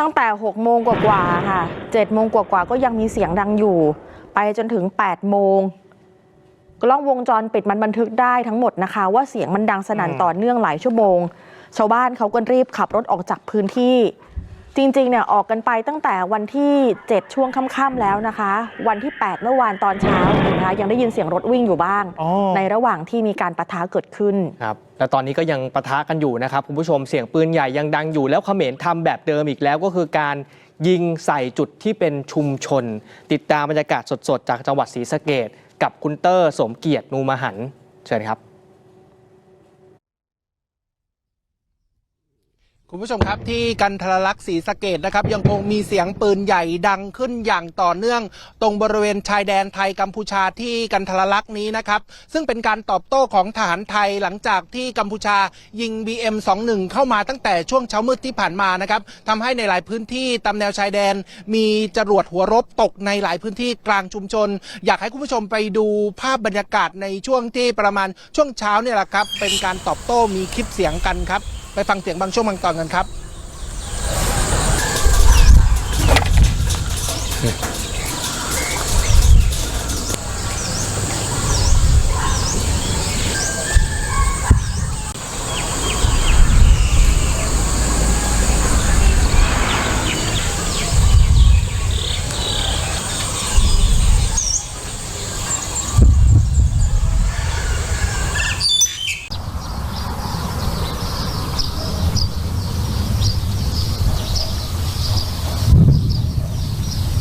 ตั้งแต่6โมงกว่าๆค่ะ7โมงกว่าๆก็ยังมีเสียงดังอยู่ ไปจนถึง8โมงกล้องวงจรปิดมันบันทึกได้ทั้งหมดนะคะ ว่าเสียงมันดังสนั่นอืมต่อเนื่องหลายชั่วโมง ชาวบ้านเขาก็รีบขับรถออกจากพื้นที่ จริงๆเนี่ยออกกันไปตั้งแต่วันที่ 7 ช่วงค่ำๆแล้วนะคะ วันที่ 8 เมื่อวานตอนเช้านะคะยังได้ยินเสียงรถวิ่งอยู่บ้าง อ๋อ ในระหว่างที่มีการปะทะเกิดขึ้น ครับและตอนนี้ก็ยังปะทะกันอยู่นะครับคุณผู้ชมเสียงปืนใหญ่ยังดังอยู่ แล้วเขมรทำแบบเดิมอีกแล้วก็คือการยิงใส่จุดที่เป็นชุมชน ติดตามบรรยากาศสดๆ จากจังหวัดศรีสะเกดกับคุณเตอร์สมเกียรตินูมหันต์เชิญครับ คุณผู้ชมครับที่กันทรลักษณ์ศรีสะเกดนะครับ ยังคงมีเสียงปืนใหญ่ดังขึ้นอย่างต่อเนื่อง ตรงบริเวณชายแดนไทยกัมพูชาที่กันทรลักษณ์นี้นะครับ ซึ่งเป็นการตอบโต้ของทหารไทยหลังจากที่กัมพูชายิง BM21 เข้ามาตั้งแต่ช่วงเช้ามืดที่ผ่านมานะครับทำให้ในหลายพื้นที่ตามแนวชายแดน มีจรวดหัวรบตกในหลายพื้นที่กลางชุมชน อยากให้คุณผู้ชมไปดูภาพบรรยากาศในช่วงที่ประมาณช่วงเช้าเนี่ยแหละครับเป็นการตอบโต้มีคลิปเสียงกันครับ ไปฟังเสียงบางช่วงบางตอนกันครับ